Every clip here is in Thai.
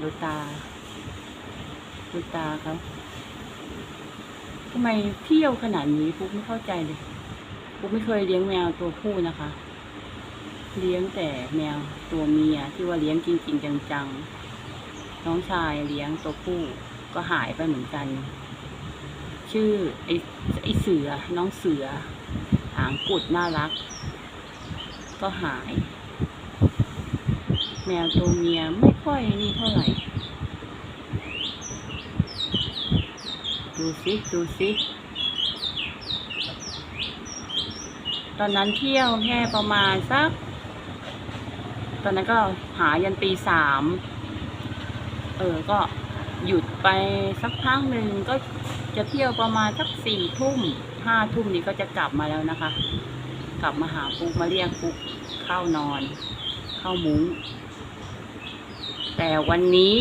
ดูตา ดูตาเขาทำไมเที่ยวขนาดนี้ปุ๊กไม่เข้าใจเลยปุ๊กไม่เคยเลี้ยงแมวตัวผู้นะคะ เลี้ยงแต่แมวตัวเมียที่ว่าเลี้ยงจริง ๆ จังๆ น้องชายเลี้ยงตัวผู้ก็หายไปเหมือนกัน ชื่อไอ้ไอ้เสือน้องเสือ หางกุดน่ารัก ก็หาย แมวตัวเมียไม่ค่อยนี่เท่าไหร่ ดูสิดูสิตอนนั้นเที่ยวแค่ประมาณสัก ตอนนั้นก็หายันตีสาม เออ ก็หยุดไปสักพักหนึ่งก็จะเที่ยวประมาณสักสี่ทุ่มห้าทุ่มนี้ก็จะกลับมาแล้วนะคะ กลับมาหาปุ๊กมาเรียกปุ๊กเข้านอน เข้ามุ้ง แต่วันนี้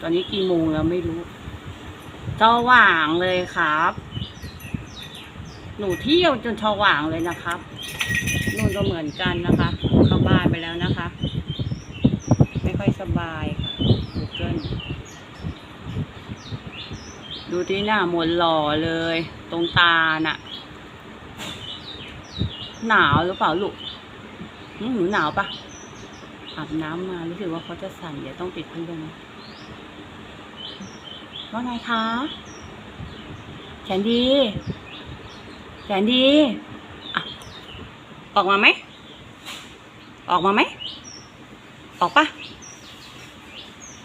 ตอนนี้กี่โมงแล้วไม่รู้สว่างเลยครับ หนูเที่ยวจนสว่างเลยนะครับนู่นก็เหมือนกันนะคะเข้าบ้านไปแล้วนะคะ ไม่ค่อยสบายค่ะ Google ดูที่หน้าหมดหล่อเลย ตรงตาน่ะ หนาวหรือเปล่าลูกหนูหนาวปะ อาบน้ำมารู้สึกว่าเขาจะสั่นเดี๋ยวต้องปิดพัดลมว่าไงคะแสนดีแสนดีอะออกมาไหม ออกมาไหม ออกปะ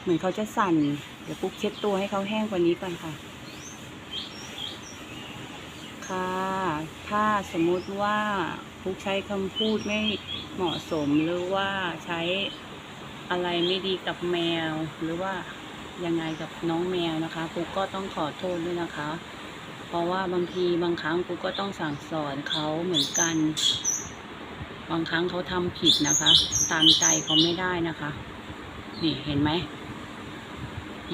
เหมือนเขาจะสั่น เดี๋ยวปุ๊กเช็ดตัวให้เขาแห้งกว่านี้ก่อนค่ะ ค่ะ ถ้าสมมติว่าปุ๊กใช้คำพูดไม่ เหมาะสมหรือว่าใช้อะไรไม่ดีกับแมว หรือว่ายังไงกับน้องแมวนะคะปุ๊กก็ต้องขอโทษด้วยนะคะ เพราะว่าบางทีบางครั้งปุ๊กก็ต้องสั่งสอนเขาเหมือนกัน บางครั้งเขาทำผิดนะคะ ตามใจเขาไม่ได้นะคะ นี่เห็นไหม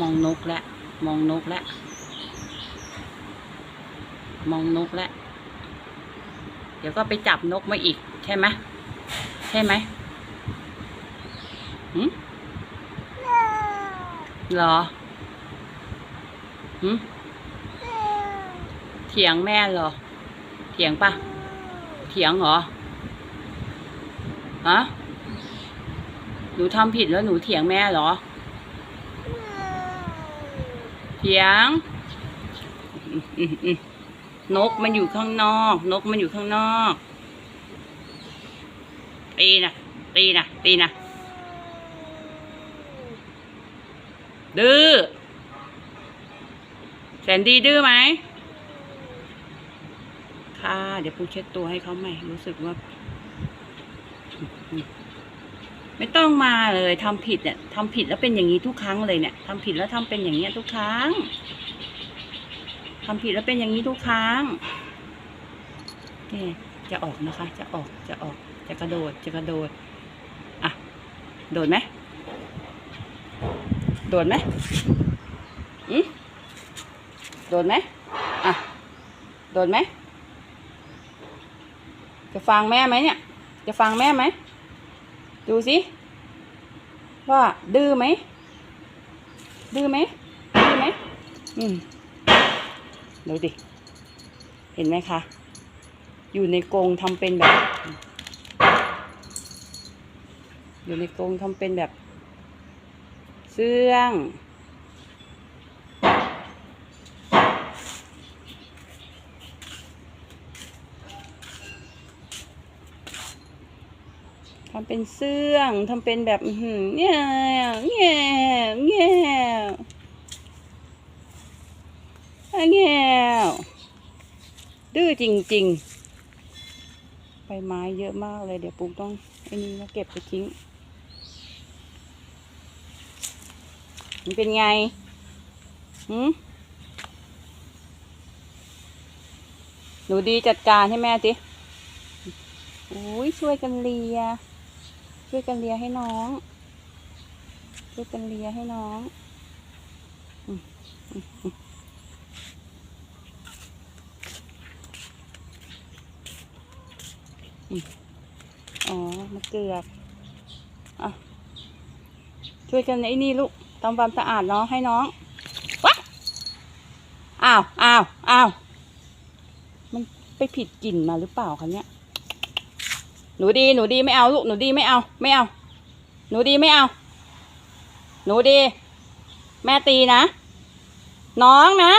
มองนกและ มองนกและ มองนกและ เดี๋ยวก็ไปจับนกมาอีกใช่ไหม ใช่ไหมหืมหรอหืมเถียงแม่เหรอ เถียงปะเถียงเหรอฮะหนูทำผิดแล้วหนูเถียงแม่เหรอ เถียง นกมันอยู่ข้างนอก นกมันอยู่ข้างนอก ตีนะตีนะตีนะดื้อแสนดีดื้อไหมค่ะ เดี๋ยวปูเช็ดตัวให้เขาใหม่ รู้สึกว่า ไม่ต้องมาเลยทำผิดเนี่ยทำผิดแล้วเป็นอย่างนี้ทุกครั้งเลยเนี่ยทำผิดแล้วทำเป็นอย่างเงี้ยทุกครั้งทำผิดแล้วเป็นอย่างนี้ทุกครั้งนี่จะออกนะคะ จะออกจะออก จะกระโดดจะกระโดด อะ โดดไหมโดดไหมอืมโดดไหมอะ โดดไหม จะฟังแม่ไหมเนี่ย จะฟังแม่ไหม ดูสิ ว่าดื้อไหม ดื้อไหม ดื้อไหม อืมดูดิ เห็นไหมคะ อยู่ในกรงทำเป็นแบบ อยู่ในกรงทำเป็นแบบ เสื่อง ทำเป็นเสื่องทำเป็นแบบเงี้ยเงี้ยเงี้ยเงี้ยดื้อจริง ๆ ใบไม้เยอะมากเลย เดี๋ยวปุ๊กต้องไอ้นี่มาเก็บไปทิ้ง มันเป็นไงหืมหนูดีจัดการให้แม่สิอุ้ยช่วยกันเลีย ช่วยกันเลียให้น้อง ช่วยกันเลียให้น้องอืมอืมอืมอ๋อมะเกือกอะช่วยกันไอ้นี่ลูก ทำความสะอาดเนาะให้น้องวะอ้าวอ้าวอ้าวมันไปผิดกลิ่นมาหรือเปล่าคะเนี่ยหนูดีหนูดีไม่เอาลูกหนูดีไม่เอา ไม่เอา หนูดีไม่เอา หนูดี แม่ตีนะ น้องนะ